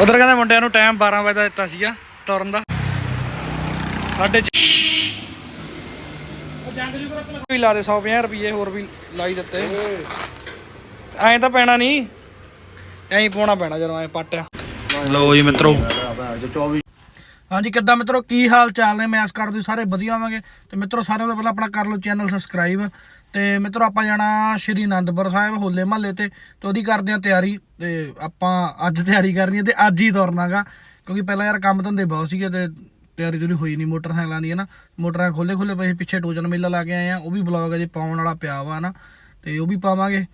ਉਧਰ ਕਹਿੰਦੇ ਮੁੰਡਿਆਂ ਨੂੰ ਟਾਈਮ 12 ਵਜੇ ਦਾ ਦਿੱਤਾ ਸੀਗਾ, ਤੁਰਨ ਦਾ। ਸਾਢੇ ਵੀ ਲਾ ਦੇ 150 ਰੁਪਏ ਹੋਰ ਵੀ ਲਾਈ ਦਿੱਤੇ। ਐਂ ਤਾਂ ਪੈਣਾ ਨਹੀਂ। ਐਂ ਪਾਉਣਾ ਪੈਣਾ ਜਦੋਂ ਐਂ ਪੱਟਿਆ ਲਓ ਜੀ ਮਿੱਤਰੋ। ਹਾਂਜੀ, ਕਿੱਦਾਂ ਮਿੱਤਰੋ? ਕੀ ਹਾਲ ਚਾਲ ਨੇ? ਮੈਂ ਆਸ ਕਰਦਾ ਤੁਸੀਂ ਸਾਰੇ ਵਧੀਆ ਹੋਵਾਂਗੇ। ਤੇ ਮਿੱਤਰੋ, ਸਾਰਿਆਂ ਤੋਂ ਪਹਿਲਾਂ ਆਪਣਾ ਕਰ ਲਓ ਚੈਨਲ ਸਬਸਕ੍ਰਾਈਬ ਤੇ ਮਿੱਤਰੋ ਆਪਾਂ ਜਾਣਾ ਸ਼੍ਰੀ ਅਨੰਦਪੁਰ ਸਾਹਿਬ, ਹੋਲੇ ਮਹੱਲੇ ਤੇ ਤੇ ਉਹਦੀ ਕਰਦੇ ਆ ਤਿਆਰੀ ਤੇ ਆਪਾਂ ਅੱਜ ਤਿਆਰੀ ਕਰਨੀ ਹੈ ਤੇ ਅੱਜ ਹੀ ਤੁਰਨਾਗਾ, ਕਿਉਂਕਿ ਪਹਿਲਾਂ ਯਾਰ ਕੰਮ ਧੰਦੇ ਬਹੁਤ ਸੀਗੇ ਤੇ ਤਿਆਰੀ ਜਿਹੜੀ ਹੋਈ ਨਹੀਂ ਮੋਟਰਸਾਈਕਲਾਂ ਦੀ ਹੈ ਨਾ ਮੋਟਰਾਂ ਖੋਲੇ ਖੋਲੇ ਪਏ ਪਿੱਛੇ ਟੋਜਨ ਮੇਲਾ ਲਾ ਕੇ ਆਏ ਆ ਉਹ ਵੀ ਬਲੌਗ ਅਜੇ ਪਾਉਣ ਵਾਲਾ ਪਿਆ ਵਾ ਨਾ ਤੇ ਉਹ ਵੀ ਪਾਵਾਂਗੇ।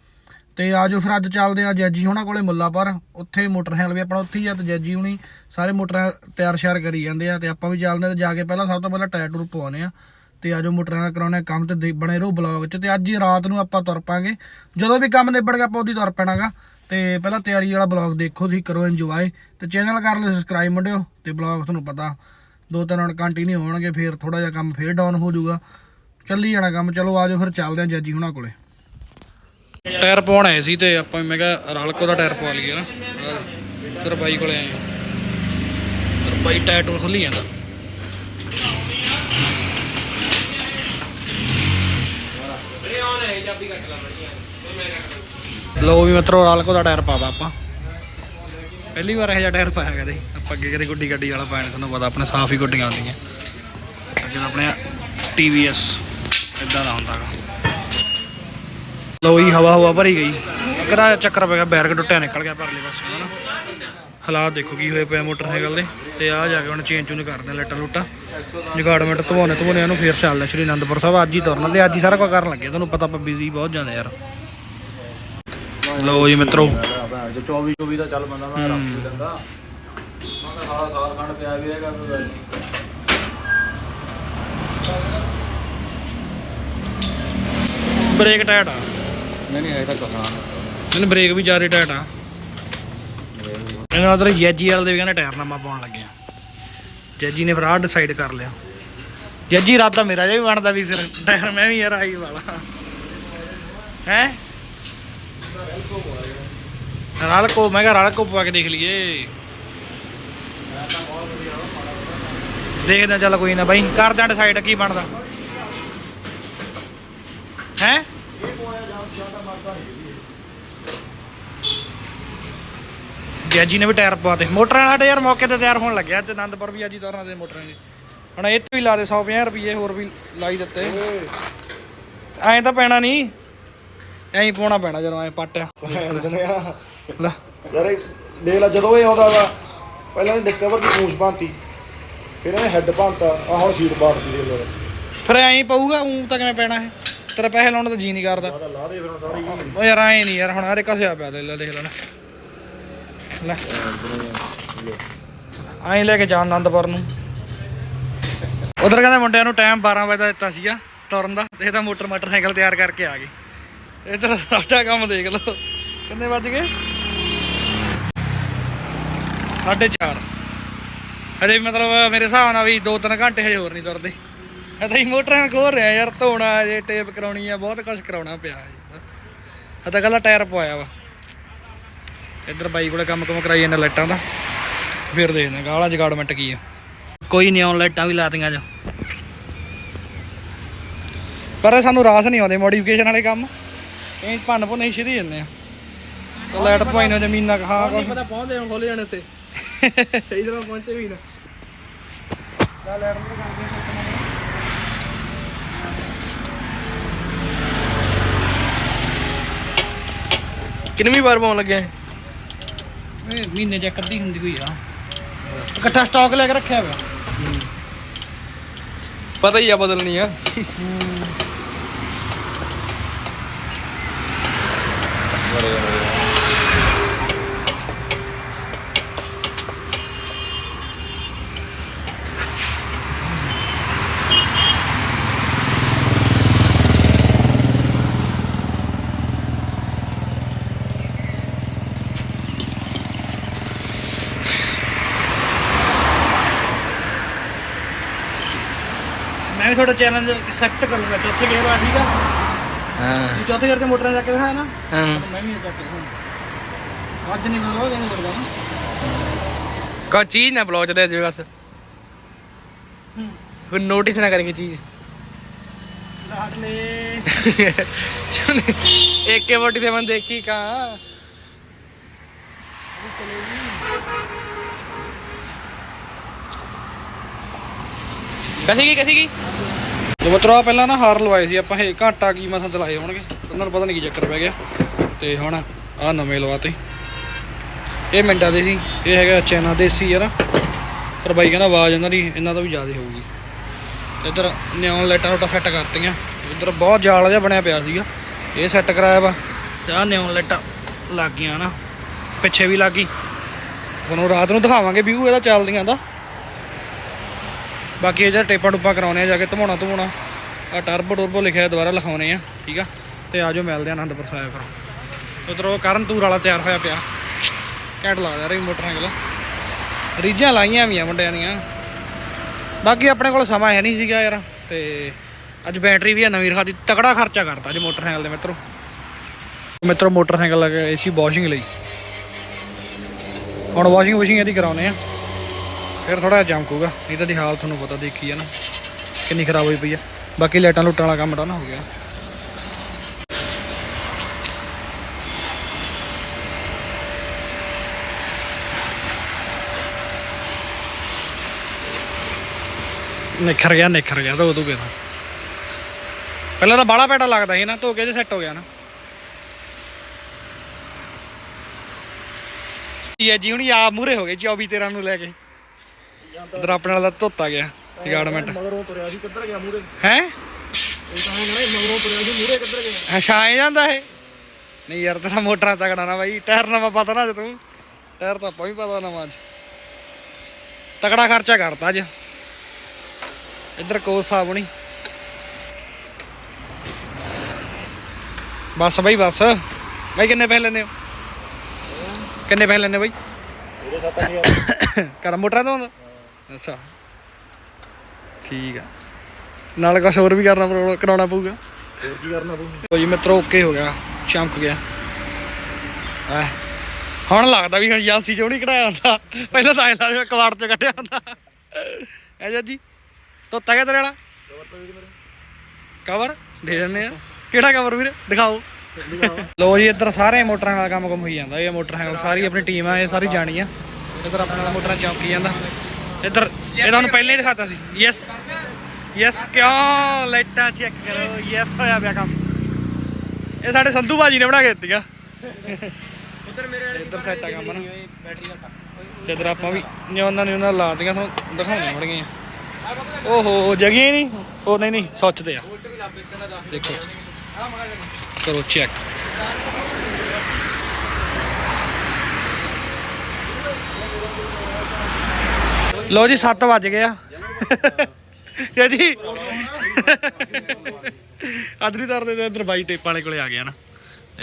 ਤੇ ਆਜੋ ਫਿਰ ਅੱਜ ਚੱਲਦੇ ਆ ਜੈਜੀ ਹੋਣਾ ਕੋਲੇ ਮੁੱਲਾਪੁਰ, ਉੱਥੇ ਮੋਟਰਸਾਈਕਲ ਵੀ ਆਪਣਾ ਉੱਥੇ ਹੀ ਆ ਤੇ ਜੈਜੀ ਹੁਣੀ ਸਾਰੇ ਮੋਟਰਾਂ ਤਿਆਰ ਸ਼ਿਆਰ ਕਰੀ ਜਾਂਦੇ ਆ ਤੇ ਆਪਾਂ ਵੀ ਚੱਲਦੇ ਆ ਤੇ ਜਾ ਕੇ ਪਹਿਲਾਂ ਸਭ ਤੋਂ ਪਹਿਲਾਂ ਟਾਇਰ ਟੂਰ ਪਵਾਉਣੇ ਆ ਤੇ ਆਜੋ ਮੋਟਰਾਂ ਦਾ ਕਰਾਉਣੇ ਆ ਕੰਮ ਤੇ ਬਣੇ ਰਹੋ ਬਲੌਗ 'ਚ। ਤੇ ਅੱਜ ਹੀ ਰਾਤ ਨੂੰ ਆਪਾਂ ਤੁਰ ਪਾਂਗੇ। ਜਦੋਂ ਵੀ ਕੰਮ ਨਿਬੜ ਗਿਆ, ਆਪਾਂ ਉਹਦੀ ਤੁਰ ਪੈਣਾਗਾ। ਤੇ ਪਹਿਲਾਂ ਤਿਆਰੀ ਵਾਲਾ ਬਲੌਗ ਦੇਖੋ, ਤੁਸੀਂ ਕਰੋ ਇੰਜੋਏ ਤੇ ਚੈਨਲ ਕਰ ਲਓ ਸਬਸਕ੍ਰਾਈਬ ਮੁੰਡਿਓ। ਤੇ ਬਲੌਗ ਤੁਹਾਨੂੰ ਪਤਾ, ਦੋ ਤਿੰਨ ਹੁਣ ਕੰਟੀਨਿਊ ਹੋਣਗੇ, ਫਿਰ ਥੋੜਾ ਜਿਹਾ ਕੰਮ ਫੇਰ ਡਾਊਨ ਹੋ ਜਾਊਗਾ। ਚੱਲੀ ਜਾਣਾ ਕੰਮ। ਚਲੋ ਆਜੋ ਫਿਰ ਚੱਲਦੇ ਆ ਜੱਜੀ ਹੁਣਾਂ ਕੋਲੇ। ਟਾਇਰ ਪਾਉਣ ਆਏ ਸੀ ਤੇ ਆਪਾਂ, ਮੈਂ ਕਿਹਾ ਰਲਕੋ ਦਾ ਟਾਇਰ ਪਵਾ ਲਈਏ ਨਾ। ਤੇਰੇ ਕੋਲੇ ਆਏ ਤੇਰੇ ਟਾਇਰ ਟੂਰ ਖੁੱਲੀ ਜਾਂਦਾ। ਲੋ ਵੀ ਮਿੱਤਰੋ ਰਲਕੋ ਦਾ ਟਾਇਰ ਪਾਦਾ ਆਪਾਂ। ਪਹਿਲੀ ਵਾਰ ਇਹ ਜਿਹਾ ਟਾਇਰ ਪਾਇਆ ਕਦੇ। ਆਪਾਂ ਅੱਗੇ ਕਦੇ ਗੁੱਡੀ ਗੱਡੀ ਵਾਲਾ ਪਾਇਆ ਤੁਹਾਨੂੰ ਪਤਾ, ਆਪਣੇ ਸਾਫ਼ ਹੀ ਗੁੱਡੀਆਂ ਆਉਂਦੀਆਂ ਅੱਗੇ ਤਾਂ ਆਪਣੇ TVS ਇਦਾਂ ਦਾ ਹੁੰਦਾ ਗਾ। ਲੋ ਜੀ ਹਵਾ ਹਵਾ ਭਰੀ ਗਈ। ਕਿਹੜਾ ਚੱਕਰ ਪੈ ਗਿਆ, ਬੈਰਕ ਟੁੱਟਿਆ ਨਿਕਲ ਗਿਆ ਪਰਲੇ ਪਾਸੇ, ਹਨਾ। ਹਾਲਾਤ ਦੇਖੋ ਕੀ ਹੋਏ ਪਿਆ ਮੋਟਰਸਾਈਕਲ ਦੇ। ਤੇ ਆ ਜਾ ਕੇ ਹੁਣ ਚੇਂਜ ਚੂਨ ਕਰਦੇ ਲੱਟਾ ਲੁੱਟਾ। ਜਗਾੜਮੈਂਟ ਧਵਾਉਣੇ ਧਵਾਉਣੇ ਨੂੰ ਫੇਰ ਚੱਲਦਾ ਸ਼੍ਰੀ ਅਨੰਦਪੁਰ ਸਾਹਿਬ। ਅੱਜ ਹੀ ਤੁਰਨਾ ਤੇ ਅੱਜ ਹੀ ਸਾਰਾ ਕੁਝ ਕਰਨ ਲੱਗੇ ਤੁਹਾਨੂੰ ਪਤਾ ਆਪਾਂ ਬਿਜ਼ੀ ਬਹੁਤ ਜਾਂਦੇ ਯਾਰ। ਲੋ ਜੀ ਮਿੱਤਰੋ। ਜੋ 24 24 ਦਾ ਚੱਲ ਬੰਦਾ ਮੈਂ ਰੱਖ ਵੀ ਲੈਂਦਾ ਮੈਂ ਕਿਹਾ ਸਾਰਾ ਸਾਲ ਖੰਡ ਪਿਆ ਵੀ ਰਹੇਗਾ ਫਿਰ ਬ੍ਰੇਕ ਟਾਇਟ ਆ। ਨਹੀਂ ਨਹੀਂ ਹੈ ਤਾਂ ਕਹਾਂ ਇਹਨੂੰ ਬ੍ਰੇਕ ਵੀ ਜ਼ਿਆਦਾ ਟਾਇਟ ਆ। ਇਹਨਾਂ ਉਧਰ ਜੈਜੀਐਲ ਦੇ ਵੀ ਕਹਿੰਦੇ ਟਾਇਰ ਨਵਾਂ ਪਾਉਣ ਲੱਗੇ ਆ। ਜੈਜੀ ਨੇ ਫਿਰ ਆਹ ਡਿਸਾਈਡ ਕਰ ਲਿਆ। ਜੈਜੀ ਰਾਤਾ ਮੇਰਾ ਜਿਹਾ ਵੀ ਬਣਦਾ ਵੀ ਫਿਰ ਟਾਇਰ ਮੈਂ ਵੀ ਯਾਰ ਆਈ ਵਾਲਾ। ਹੈ? ਰਲ ਕੋ, ਮੈਂ ਕਿਹਾ ਰਲ ਕੋ ਪਵਾ ਕੇ ਦੇਖ ਲਈਏ। ਦੇਖਦੇ ਚੱਲ ਕੋਈ ਨਾ ਬਾਈ, ਕਰਦੇ ਆਂ ਡਿਸਾਈਡ ਕੀ ਬਣਦਾ। ਹੈ? ਜੈਜੀ ਨੇ ਵੀ ਟਾਇਰ ਪਵਾਤੇ ਮੋਟਰਾਂ ਵਾਲਾ ਯਾਰ ਮੌਕੇ ਤੇ ਤਿਆਰ ਹੋਣ ਲੱਗਿਆ ਤੇ ਆਨੰਦਪੁਰ ਵੀ ਅੱਜ ਹੀ ਤੁਰਨਾ ਦੇ ਮੋਟਰਾਂ ਦੇ। ਹੁਣ ਇਹ ਤੇ ਵੀ ਲਾ ਦੇ 150 ਰੁਪਏ ਹੋਰ ਵੀ ਲਾਈ ਦਿੱਤੇ। ਐਂ ਤਾਂ ਪੈਣਾ ਨਹੀਂ। ਐਂ ਹੀ ਪਾਉਣਾ ਪੈਣਾ ਜਦੋਂ ਐਂ ਪੱਟਿਆ ਲੈ। ਯਾਰ ਇਹ ਦੇਖ ਲੈ ਜਦੋਂ ਇਹ ਆਉਂਦਾ ਵਾ ਪਹਿਲਾਂ ਇਹਨੇ ਡਿਸਕਵਰ ਦੀ ਪੂਛ ਪਾਂਤੀ ਫਿਰ ਇਹਨੇ ਹੈੱਡ ਪਾਂਤਾ ਆ ਹੁਣ ਸੀਟ ਪਾੜਤੀ ਦੇ ਲੋ ਫਿਰ ਐਂ ਹੀ ਪਊਗਾ ਉਂ ਤਾਂ ਕਿਵੇਂ ਪੈਣਾ ਇਹ ਤੇਰਾ ਪੈਸੇ ਲਾਉਣ ਦਾ ਜੀ ਨਹੀਂ ਕਰਦਾ। ਲਾ ਦੇ ਫਿਰ ਹੁਣ ਸਾਰੀ। ਉਹ ਯਾਰ ਐਂ ਨਹੀਂ ਯਾਰ ਹੁਣ ਹਰੇ ਕਸਿਆ ਪਿਆ ਲੈ ਲੈ ਦੇਖ ਲੈ ਨਾ। ਲੈ। ਐਂ ਲੈ ਕੇ ਜਾ ਆਨੰਦਪੁਰ ਨੂੰ। ਉਧਰ ਕਹਿੰਦੇ ਮੁੰਡਿਆਂ ਨੂੰ ਟਾਈਮ 12 ਵਜੇ ਦਾ ਦਿੱਤਾ ਸੀਗਾ ਤੁਰਨ ਦਾ। ਤੇ ਇਹ ਮੋਟਰ ਮੋਟਰਸਾਈਕਲ ਤਿਆਰ ਕਰਕੇ ਆ ਗਏ। ਇਧਰ ਸਾਡਾ ਕੰਮ ਦੇਖ ਲਓ। ਕਿੰਨੇ ਵੱਜ ਗਏ? 4:30 ਹਜੇ ਮਤਲਬ ਮੇਰੇ ਹਿਸਾਬ ਨਾਲ ਵੀ 2-3 ਘੰਟੇ ਹਜੇ ਹੋਰ ਨਹੀਂ ਤੁਰਦੇ। ਇਹ ਤਾਂ ਹੀ ਮੋਟਰਾਂ ਖੋਲ ਰਿਹਾ ਯਾਰ, ਧੋਣਾ ਜੇ ਟੇਪ ਕਰਾਉਣੀ ਆ, ਬਹੁਤ ਕੁਝ ਕਰਾਉਣਾ ਪਿਆ ਹੈ ਇਹ ਤਾਂ ਕੱਲਾ ਟਾਇਰ ਪਵਾਇਆ ਵਾ। ਇੱਧਰ ਬਾਈ ਕੋਲੇ ਕੰਮ ਕੰਮ ਕਰਾਈ ਜਾਂਦਾ ਲਾਈਟਾਂ ਦਾ। ਫਿਰ ਦੇਖਦੇ ਹਾਂ ਗਾਲਾ ਜਗਾੜਮੈਂਟ ਕੀ ਆ। ਕੋਈ ਆਉਣ ਲਾਈਟਾਂ ਵੀ ਲਾਤੀਆਂ ਅੱਜ। ਪਰ ਇਹ ਸਾਨੂੰ ਰਾਸ ਨਹੀਂ ਆਉਂਦੇ ਮੋਡੀਫਿਕੇਸ਼ਨ ਵਾਲੇ ਕੰਮ। ਇਹ ਭੰਨ ਭੁੰਨ ਹੀ ਸਿੱਧੀ ਜਾਂਦੇ ਆ। ਤੇ ਲਾਈਟ ਪਵਾਈ ਨਾ ਜ਼ਮੀਨਾਂ ਹਾਂ ਕੁਛ। ਪਤਾ ਪਹੁੰਚਦੇ ਹੁਣ ਖੋਲੇ ਜਾਣੇ ਤੇ ਸਹੀ ਤਰ੍ਹਾਂ ਪਹੁੰਚੇ ਵੀ ਨਾ। ਕਿੰਨੀ ਵਾਰ ਪਾਉਣ ਲੱਗਿਆ ਇਹ ਮਹੀਨੇ ਚ ਇੱਕ ਅੱਧੀ ਹੁੰਦੀ ਕੋਈ ਆ। ਇਕੱਠਾ ਸਟਾਕ ਲੈ ਕੇ ਰੱਖਿਆ ਹੋਇਆ। ਪਤਾ ਹੀ ਆ ਬਦਲਣੀ ਆ। ਮੈਂ ਵੀ ਤੁਹਾਡਾ ਚੈਲੰਜ ਐਕਸੈਪਟ ਕਰੂੰਗਾ ਚੌਥੇ ਗੇਅਰ ਆ ਠੀਕ ਆ ਹਾਂ ਚੌਥੇ ਗੇਅਰ ਤੇ ਮੋਟਰਾਂ ਚੱਕ ਕੇ ਦਿਖਾਇਆ ਨਾ ਹਾਂ ਮੈਂ ਵੀ ਚੱਕ ਕੇ ਦਿਖਾਉਂ ਅੱਜ ਨਹੀਂ ਕਰੋ ਇਹਨੂੰ ਕਰਦਾ ਨਾ ਕੋਈ ਚੀਜ਼ ਨਾ ਬਲੌਚ ਦੇ ਜੇ ਬਸ ਫਿਰ ਨੋਟਿਸ ਨਾ ਕਰਨਗੇ ਚੀਜ਼ लाडले एक के बोटी से मन देखी कहा ਕਸੀ ਕੀ ਕਸੀ ਗਈ ਜੋ ਮਤਰਾ ਪਹਿਲਾਂ ਨਾ ਹਾਰ ਲਵਾਏ ਸੀ, ਆਪਾਂ ਇਹ ਘਾਟਾ ਕੀ ਮਸਾਂ ਚਲਾਏ ਹੋਣਗੇ, ਉਹਨਾਂ ਨੂੰ ਪਤਾ ਨਹੀਂ ਕੀ ਚੱਕਰ ਪੈ ਗਿਆ। ਤੇ ਹੁਣ ਆ ਨਵੇਂ ਲਵਾਤੇ। ਇਹ ਮਿੰਟਾਂ ਦੇ ਸੀ, ਇਹ ਹੈਗਾ ਚੈਨਾ ਦੇਸੀ ਯਾਰ ਪਰ ਬਾਈ ਕਹਿੰਦਾ ਆਵਾਜ਼ ਇਹਨਾਂ ਦੀ, ਇਹਨਾਂ ਤੋਂ ਵੀ ਜ਼ਿਆਦਾ ਹੋਊਗੀ। ਇੱਧਰ ਨਿਓਨ ਲਾਈਟਾਂ ਰੋਟਾ ਸੈੱਟ ਕਰਤੀਆਂ। ਇੱਧਰ ਬਹੁਤ ਜਾਲ ਜਿਹਾ ਬਣਿਆ ਪਿਆ ਸੀਗਾ। ਇਹ ਸੈੱਟ ਕਰਾਇਆ ਵਾ। ਤੇ ਆ ਨਿਓਨ ਲਾਈਟਾਂ ਲੱਗ ਗਈਆਂ ਨਾ। ਪਿੱਛੇ ਵੀ ਲੱਗ ਗਈ। ਤੁਹਾਨੂੰ ਰਾਤ ਨੂੰ ਦਿਖਾਵਾਂਗੇ ਵੀਊ, ਇਹਦਾ ਚੱਲਦੀਆਂ ਦਾ। ਬਾਕੀ ਇਹ ਜਿਹੜਾ ਟੇਪਾਂ ਟੁੱਪਾਂ ਕਰਾਉਣੇ ਆ, ਜਾ ਕੇ ਧਮਾਉਣਾ ਧਮਾਉਣਾ ਆ ਟਰਬੋ ਟਰਬੋ ਲਿਖਿਆ ਦੁਬਾਰਾ ਲਿਖਾਉਣੇ ਆ, ਠੀਕ ਆ? ਤੇ ਆਜੋ ਮਿਲਦੇ ਆ ਆਨੰਦਪੁਰ ਸਾਹਿਬ ਫਿਰ। ਉਧਰੋਂ ਕਰਨ ਤੂਰ ਵਾਲਾ ਤਿਆਰ ਹੋਇਆ ਪਿਆ। ਘੈਂਟ ਲੱਗਦਾ ਰਹੀ ਮੋਟਰਸਾਈਕਲ। ਰੀਝਾਂ ਲਾਈਆਂ ਵੀ ਆ ਮੁੰਡਿਆਂ ਦੀਆਂ। ਬਾਕੀ ਆਪਣੇ ਕੋਲ ਸਮਾਂ ਹੈ ਨਹੀਂ ਸੀਗਾ ਯਾਰ, ਤੇ ਅੱਜ ਬੈਟਰੀ ਵੀ ਆ ਨਵੀਂ ਰਖਾਤੀ, ਤਕੜਾ ਖਰਚਾ ਕਰਤਾ ਜੀ ਮੋਟਰਸਾਈਕਲ ਦੇ ਮਿੱਤਰੋ। ਮਿੱਤਰੋ, ਮੋਟਰਸਾਈਕਲ ਲੱਗੇ ਏਸੀ ਵਾਸ਼ਿੰਗ ਲਈ। ਹੁਣ ਵਾਸ਼ਿੰਗ ਵਾਸ਼ਿੰਗ ਇਹਦੀ ਕਰਾਉਨੇ ਆ। ਫਿਰ ਥੋੜਾ ਚਮਕੂਗਾ ਨਹੀਂ ਤਾਂ ਦੀ ਹਾਲ ਤੁਹਾਨੂੰ ਪਤਾ ਦੇਖੀ ਆ ਨਾ ਕਿੰਨੀ ਖਰਾਬ ਹੋਈ ਪਈ ਆ। ਬਾਕੀ ਲਾਈਟਾਂ ਲੁੱਟਾਂ ਵਾਲਾ ਕੰਮ ਤਾਂ ਨਾ ਹੋ ਗਿਆ। ਨਿਖਰ ਗਿਆ ਨਿਖਰ ਗਿਆ, ਧੋ ਧੋ ਕੇ ਤਾਂ। ਪਹਿਲਾਂ ਤਾਂ ਬਾਲਾ ਪੈਟਾ ਲੱਗਦਾ ਸੀ ਨਾ, ਧੋ ਕੇ ਜੇ ਸੈੱਟ ਹੋ ਗਿਆ ਨਾ। ਇਹ ਜੀ ਹੁਣੀ ਆਪ ਮੂਰੇ ਹੋ ਗਏ 24 13 ਨੂੰ ਲੈ ਕੇ। ਇਧਰ ਆਪਣੇ ਨਾਲ ਦਾ ਧੋਤਾ ਗਿਆ ਰਿਗਾਰਡਮੈਂਟ ਮਗਰੋਂ ਤੁਰਿਆ ਸੀ ਕਿੱਧਰ ਗਿਆ ਮੂਰੇ ਹੈ? ਇਹ ਤਾਂ ਮਗਰੋਂ ਤੁਰਿਆ ਸੀ ਮੂਰੇ ਕਿੱਧਰ ਗਿਆ? ਅੱਛਾ ਆਏ ਜਾਂਦਾ ਇਹ। ਨਹੀਂ ਯਾਰ ਤੇਰਾ ਮੋਟਰਾਂ ਤਗੜਾ ਨਾ ਬਾਈ ਟਾਇਰ ਨਵਾਂ ਪਤਾ ਨਾ ਜੇ ਤੂੰ। ਟਾਇਰ ਤਾਂ ਆਪਾਂ ਵੀ ਪਤਾ ਨਵਾਂ ਅੱਜ। ਤਗੜਾ ਖਰਚਾ ਕਰਤਾ ਅੱਜ। ਇੱਧਰ ਕੋਸ ਸਾਹਿਬ ਹੁਣੀ। ਬਸ ਬਾਈ ਬਸ। ਬਾਈ ਕਿੰਨੇ ਪੈਸੇ ਲੈਂਦੇ ਹੋ? ਕਿੰਨੇ ਪੈਸੇ ਲੈਂਦੇ ਬਾਈ? ਉਹਦੇ 7000 ਕਰ ਮੋਟਰਾਂ ਤੋਂ? ਅੱਛਾ। ਠੀਕ ਆ। ਨਾਲ ਕੁਛ ਹੋਰ ਵੀ ਕਰਨਾ ਪਊ- ਕਰਾਉਣਾ ਪਊਗਾ? ਹੋਰ ਕੀ ਕਰਨਾ ਲੋ ਜੀ ਮਿੱਤਰੋ ਓਕੇ ਹੋ ਗਿਆ। ਚਮਕ ਗਿਆ। ਐ ਹੁਣ ਲੱਗਦਾ ਵੀ ਹੁਣ ਏਜੰਸੀ ਚੋਂ ਨਹੀਂ ਕਢਾਇਆ ਹੁੰਦਾ। ਪਹਿਲਾਂ ਤਾਂ ਐ ਲੱਗਦਾ ਕਵਾੜ ਚੋਂ ਕੱਢਿਆ ਹੁੰਦਾ। ਐ ਜੀ ਤੋਤਾ ਗਿਆ ਤੇਰੇ ਵਾਲਾ? ਕਵਰ ਦੇ ਦਿੰਦੇ ਆ। ਕਿਹੜਾ ਕਵਰ ਵੀਰੇ? ਦਿਖਾਓ। ਲੋ ਜੀ ਇੱਧਰ ਸਾਰੇ ਮੋਟਰਾਂ ਨਾਲ ਕੰਮ ਕੰਮ ਹੋਈ ਜਾਂਦਾ। ਇਹ ਮੋਟਰਸਾਈਕਲ ਸਾਰੀ ਆਪਣੀ ਟੀਮ ਆ ਇਹ ਸਾਰੀ ਜਾਣੀ ਆ। ਇੱਧਰ ਆਪਣੇ ਨਾਲ ਮੋਟਰਾਂ ਚੌਂਕੀ ਜਾਂਦਾ। ਇਧਰ ਇਹ ਤੁਹਾਨੂੰ ਪਹਿਲਾਂ ਹੀ ਦਿਖਾਤਾ ਸੀ। ਯੈਸ ਯੈਸ ਕਿਉਂ ਲਾਈਟਾਂ ਚੈੱਕ ਕਰੋ। ਯੈਸ ਹੋਇਆ ਪਿਆ ਕੰਮ। ਇਹ ਸਾਡੇ ਸੰਧੂ ਬਾਜੀ ਨੇ ਬਣਾ ਕੇ ਦਿੱਤੀ ਉਧਰ ਮੇਰੇ ਇਧਰ ਸੈੱਟ ਆ ਕੰਮ ਨਾ। ਤੇ ਇਧਰ ਆਪਾਂ ਵੀ ਨਿਉਣਾ ਨਿਉਣਾ ਲਾ ਦਿੱਤੀਆਂ ਤੁਹਾਨੂੰ ਦਿਖਾਉਣੀਆਂ ਬੜੀਆਂ ਓਹੋ ਜਗੀ ਨਹੀਂ? ਉਹ ਨਹੀਂ ਨਹੀਂ ਸੱਚ ਆ। ਦੇਖੋ। ਕਰੋ ਚੈੱਕ ਲੋ ਜੀ 7 ਵੱਜ ਗਏ ਆ। ਜੀ ਜੀ ਅਦਰੀ ਤਾਰ ਦੇ ਇੱਧਰ ਬਾਈ ਟੇਪ ਵਾਲੇ ਕੋਲੇ ਆ ਗਿਆ ਨਾ।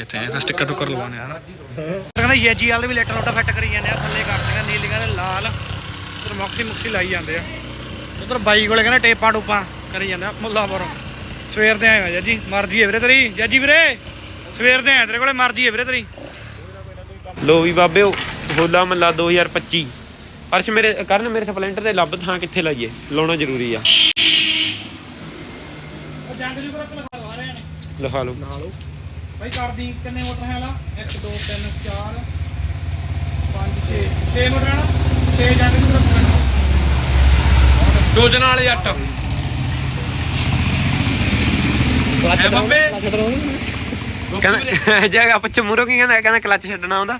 ਇੱਥੇ ਐ ਸਟicker ਟੁੱਕਰ ਲਵਾਉਣੇ ਆ ਨਾ। ਕਹਿੰਦਾ ਯੇਜੀ ਵਾਲੇ ਵੀ ਲੈਟਰ ਲੋਟਾ ਫਿੱਟ ਕਰੀ ਜਾਂਦੇ ਆ, ਥੱਲੇ ਕਰਦੀਆਂ ਨੀਲੀਆਂ ਦੇ ਲਾਲ, ਉਧਰ ਮੌਕਸੀ ਮੁਕਸੀ ਲਾਈ ਜਾਂਦੇ ਆ। ਉਧਰ ਬਾਈ ਕੋਲੇ ਕਹਿੰਦਾ ਟੇਪਾਂ ਟੂਪਾਂ ਕਰੀ ਜਾਂਦੇ ਆ ਮੁੱਲਾਪੁਰੋਂ ਸਵੇਰ ਦੇ ਆਏ ਆ ਜੱਜੀ ਮਰਜ਼ੀ ਹੈ ਵੀਰੇ ਤੇਰੀ। ਜੱਜੀ ਵੀਰੇ, ਸਵੇਰ ਦੇ ਆਏ ਤੇਰੇ ਕੋਲੇ, ਮਰਜ਼ੀ ਹੈ ਵੀਰੇ ਤੇਰੀ। ਲੋ ਵੀ ਬਾਬਿਓ, ਹੋਲਾ ਮਹੱਲਾ 2025 ਅਰਸ਼ ਮੇਰੇ ਕਰਨ ਮੇਰੇ ਸਪਲੈਂਡਰ ਦੇ ਲੱਭ ਥਾਂ ਕਿੱਥੇ ਲਾਈਏ? ਲਾਉਣਾ ਜ਼ਰੂਰੀ ਆ। ਜੰਗ ਜੂ ਗਰੁੱਪ ਲਗਾ ਰਹੇ ਕਹਿੰਦਾ ਜਗਾ ਪੱਛੇ ਮੂਰੋ ਕੀ ਕਹਿੰਦਾ? ਕਹਿੰਦਾ ਕਲੱਚ ਛੱਡਣਾ ਆਉਂਦਾ।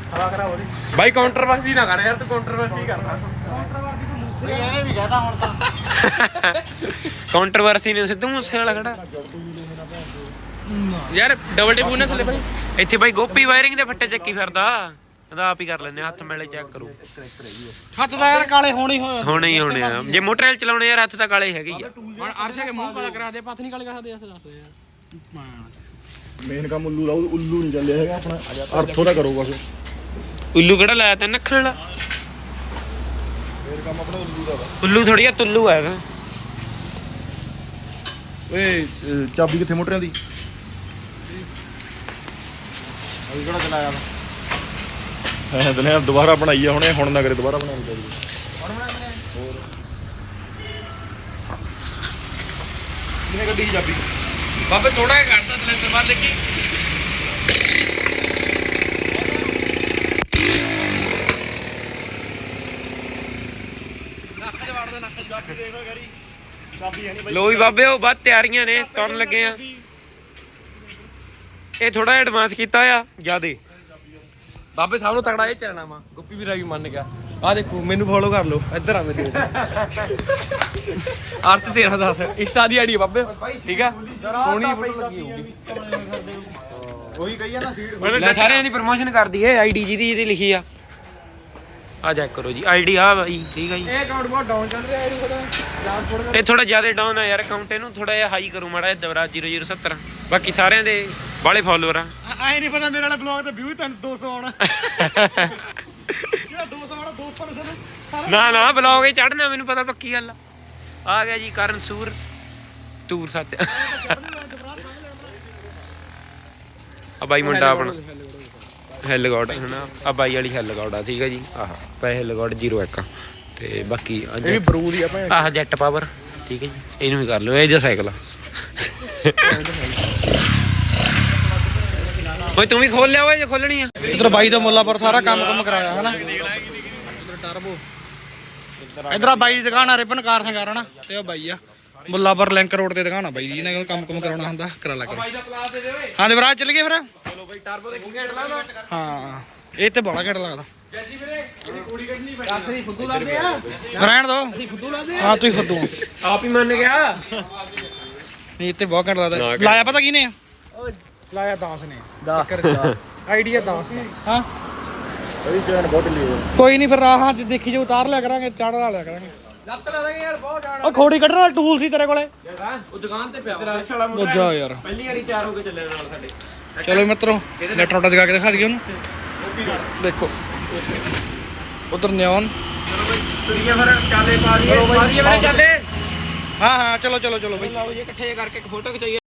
ਹਵਾ ਖਰਾਬ ਹੋ ਰਹੀ। ਭਾਈ ਕਾਉਂਟਰਵਰਸੀ ਨਾ ਕਰ ਯਾਰ ਤੂੰ ਕਾਉਂਟਰਵਰਸੀ ਕਰਦਾ ਇਹਨੇ ਵੀ ਕਹਤਾ ਹੁਣ ਤਾਂ। ਕੰਟਰੋਵਰਸੀ ਨੇ ਸਿੱਧੂ ਮੂਸੇ ਵਾਲਾ ਖੜਾ। ਯਾਰ ਡਬਲ ਟੇਪ ਉਹਨੇ ਥੱਲੇ ਭਾਈ ਇੱਥੇ ਬਾਈ ਗੋਪੀ ਵਾਇਰਿੰਗ ਦੇ ਫੱਟੇ ਚੱਕੀ ਫਿਰਦਾ। ਇਹਦਾ ਆਪ ਹੀ ਕਰ ਲੈਨੇ ਹੱਥ ਮੇਲੇ ਚੈੱਕ ਕਰੋ। ਹੱਥ ਦਾ ਯਾਰ ਕਾਲੇ ਹੋਣੇ ਹੋਏ। ਹੋਣੇ ਹੀ ਹੋਣੇ ਆ। ਜੇ ਮੋਟਰਸਾਈਕਲ ਚਲਾਉਣੇ ਯਾਰ ਹੱਥ ਤਾਂ ਕਾਲੇ ਹੈਗੇ ਹੀ ਆ। ਹੁਣ ਅਰਸ਼ਾ ਕੇ ਮੂੰਹ ਕਾਲਾ ਕਰਾ ਦੇ ਪੱਥ ਨਹੀਂ ਕਾਲੇ ਕਰਾ ਦੇ ਦੱਸ ਯਾਰ। ਮੇਨ ਕੰਮ ਉੱਲੂ ਦਾ ਉੱਲੂ ਨਹੀਂ ਚੱਲਿਆ ਹੈਗਾ ਆਪਣਾ। ਅਰਥੋ ਦਾ ਕਰੋ ਬਸ। ਉੱਲੂ ਕਿਹੜਾ ਲਾਇਆ ਤੈਨੂੰ ਨੱਖਣ ਵਾਲਾ? ਮੇਨ ਕੰਮ ਆਪਣਾ ਉੱਲੂ ਦਾ ਵਾ। ਉੱਲੂ ਥੋੜੀ ਆ ਤੁੱਲੂ ਹੈਗਾ ਓਏ ਅਹ ਚਾਬੀ ਕਿੱਥੇ ਮੋਟਰਾਂ ਦੀ? ਅभी ਕਿਹੜਾ ਚਲਾਇਆ ਵਾ? ਹਾਂ ਦਨੇ ਦੁਬਾਰਾ ਬਣਾਈ ਆ ਹੁਣੇ ਹੁਣ ਨਾ ਕਰੇ ਦੁਬਾਰਾ ਬਣਾਉਣੀ ਚਾਹੀਦੀ ਹੋਰ? ਕਿਨੇ ਗੱਡੀ ਦੀ ਚਾਬੀ? ਬਾਬੇ ਥੋੜਾ ਜਿਹਾ ਘੱਟਦਾ ਸਲੈਂਸਰ ਬਾਹਰ ਲੱਗੀ ਚਾਬੀ ਦੇਖ ਲੋ ਗਰੀ। ਚਾਬੀ ਹੈ ਨਹੀਂ ਬਾਈ। ਲੋ ਵੀ ਬਾਬੇ ਉਹ ਬਾਅਦ ਤਿਆਰੀਆਂ ਨੇ ਤੁਰਨ ਲੱਗੇ ਆ। ਇਹ ਥੋੜਾ ਜਿਹਾ ਐਡਵਾਂਸ ਕੀਤਾ ਆ ਜਿਆਦੇ। ਬਾਬੇ ਸਭ ਨੂੰ ਤਗੜਾ ਇਹ ਚੱਲਣਾ ਵਾ। ਗੁੱਪੀ ਵੀਰਾ ਵੀ ਮੰਨ ਗਿਆ। ਆ ਦੇਖੋ ਮੈਨੂੰ ਫੋਲੋ ਕਰ ਲਓ। ਇੱਧਰ ਆ ਮੇਰੇ ਅਰਥ ਤੇਰਾ ਦੱਸ। ਇੰਸਟਾ ਦੀ ਆਈਡੀ ਬਾਬੇ। ਠੀਕ ਆ? ਸੋਹਣੀ ਫੋਟੋ ਲੱਗੀ ਹੋਊਗੀ। ਉਹੀ ਕਹੀ ਆ ਨਾ ਸੀਟ। ਲੈ ਸਾਰਿਆਂ ਦੀ ਪ੍ਰਮੋਸ਼ਨ ਕਰ ਦਈਏ ਆਈਡੀ ਜਿਹਦੀ ਜਿਹਦੀ ਲਿਖੀ ਆ। ਆ ਚੈੱਕ ਕਰੋ ਜੀ ਆਈਡੀ ਆ ਬਾਈ ਠੀਕ ਆ ਜੀ। ਇਹ ਅਕਾਊਂਟ ਬਹੁਤ ਡਾਊਨ ਚੱਲ ਰਿਹਾ ਹੈ ਥੋੜਾ ਇਹ ਥੋੜਾ ਜ਼ਿਆਦਾ ਡਾਊਨ ਆ ਯਾਰ ਅਕਾਊਂਟ ਇਹਨੂੰ ਥੋੜਾ ਜਿਹਾ ਹਾਈ ਕਰੋ ਮਾੜਾ ਜਿਹਾ ਦਵਰਾ 0070 ਬਾਕੀ ਸਾਰਿਆਂ ਦੇ ਬਾਲੇ ਫਾਲੋਅਰ ਆ। ਆਏ ਨਹੀਂ ਪਤਾ ਮੇਰੇ ਵਾਲੇ ਬਲੌਗ ਤੇ ਵਿਊ ਤੈਨੂੰ 200 ਆਉਣਾ। ਜਿਹੜਾ 200 ਆਉਣਾ 200 ਨੂੰ ਨਾ ਨਾ ਬਲੌਗ ਹੀ ਚੜਨਾ ਮੈਨੂੰ ਪਤਾ ਪੱਕੀ ਗੱਲ ਆ। ਆ ਗਿਆ ਜੀ ਕਰਨ ਸੂਰ ਤੂਰ ਸੱਚ ਆ ਬਾਈ ਮੁੰਡਾ ਆਪਣਾ। ਹੈਲ ਗੋਡ ਹਨਾ ਆ ਬਾਈ ਵਾਲੀ ਹੈਲ ਗੋਡ ਆ ਠੀਕ ਆ ਜੀ? ਆਹ ਪੈ ਹੈਲ ਗੋਡ 01 ਤੇ ਬਾਕੀ ਇਹ ਵੀ ਬਰੂਦ ਹੀ ਆ ਭਾਵੇਂ। ਆਹ ਜੈਟ ਪਾਵਰ ਠੀਕ ਹੈ ਜੀ? ਇਹਨੂੰ ਵੀ ਕਰ ਲਿਓ ਇਹ ਜਿਹਾ ਸਾਈਕਲ ਆ। ਓਏ ਤੂੰ ਵੀ ਖੋਲ ਲਿਆ ਓਏ ਜੇ ਖੋਲਣੀ ਆ। ਇਧਰ ਬਾਈ ਦਾ ਮੁੱਲਾਪੁਰ ਸਾਰਾ ਕੰਮ ਕੰਮ ਕਰਾਇਆ ਹਨਾ? ਇਧਰ ਟਰਬੋ ਇਧਰ ਆ ਬਾਈ ਦੀ ਦੁਕਾਨ ਆ ਰਿਪਨ ਕਾਰ ਸੰਗਾਰ ਹਨਾ? ਤੇ ਉਹ ਬਾਈ ਆ। ਮੁੱਲਾਪੁਰ ਲਿੰਕ ਰੋਡ ਤੇ ਦੁਕਾਨ ਆ ਬਾਈ ਜੀ ਇਹਨਾਂ ਕੰਮ ਕੰਮ ਕਰਾਉਣਾ ਹੁੰਦਾ ਕਰਾ ਲਿਆ ਕਰੋ। ਹਾਂ ਦੇਵਰਾਜ ਚੱਲ ਗਏ ਫਿਰ? ਬਾਈ ਟਰਬੋ ਦੇ ਹਾਂ ਇਹ ਤੇ ਬੜਾ ਘੱਟ ਲੱਗਦਾ। ਦੱਸ ਨਹੀਂ ਫੁੱਦੂ ਲਾਦੇ ਆ। ਰਹਿਣ ਦੋ। ਫੁੱਦੂ ਲਾਦੇ ਹਾਂ ਤੁਸੀਂ ਫੱਦੂ ਹੋ। ਆਪ ਹੀ ਮੰਨ ਗਿਆ। ਨਹੀਂ ਇਹ ਤੇ ਬਹੁਤ ਘੱਟ ਲੱਗਦਾ। ਲਾਇਆ ਪਤਾ ਕਿਹਨੇ ਆ? ਲਾਇਆ 10 ਨੇ। 10 ਆਈਡੀਆ 10 ਨੇ। ਹਾਂ। ਬਈ ਚੈਨ ਬਹੁਤ ਢਿੱਲੀ ਹੋ। ਕੋਈ ਨਹੀਂ ਫਿਰ ਰਾਹਾਂ 'ਚ ਦੇਖੀ ਜੇ ਉਤਾਰ ਲਿਆ ਕਰਾਂਗੇ ਚੜ੍ਹ ਲਿਆ ਕਰਾਂਗੇ। ਲੱਤ ਲਾ ਦੇਗੇ ਯਾਰ ਬਹੁਤ ਜਾਣ। ਉਹ ਖੋੜੀ ਕੱਢਣ ਵਾਲਾ ਟੂਲ ਸੀ ਤੇਰੇ ਕੋਲੇ। ਉਹ ਦੁਕਾਨ ਤੇ ਪਿਆ। ਮੋਜਾ ਯਾਰ। ਪਹਿਲੀ ਵਾਰੀ ਤਿਆਰ ਹੋ ਕੇ ਚੱਲੇ ਨਾਲ ਸਾਡੇ। ਚਲੋ ਮਿੱਤਰੋ ਲੈਟਰ ਆਟਾ ਜਗਾ ਕੇ ਦਿਖਾ ਦਈਏ ਉਹਨੂੰ। ਦੇਖੋ। ਉਧਰ ਨਿਆਨ ਤੁਰੀਏ ਫਿਰ ਚਾਲੇ ਪਾ ਮੇਰੇ ਚਾਲੇ। ਹਾਂ ਹਾਂ ਚਲੋ ਚਲੋ ਚਲੋ ਬਈ। ਲਓ ਜੀ ਇਕੱਠੇ ਕਰਕੇ ਇੱਕ ਫੋਟੋ ਖਿਚਾਈਏ।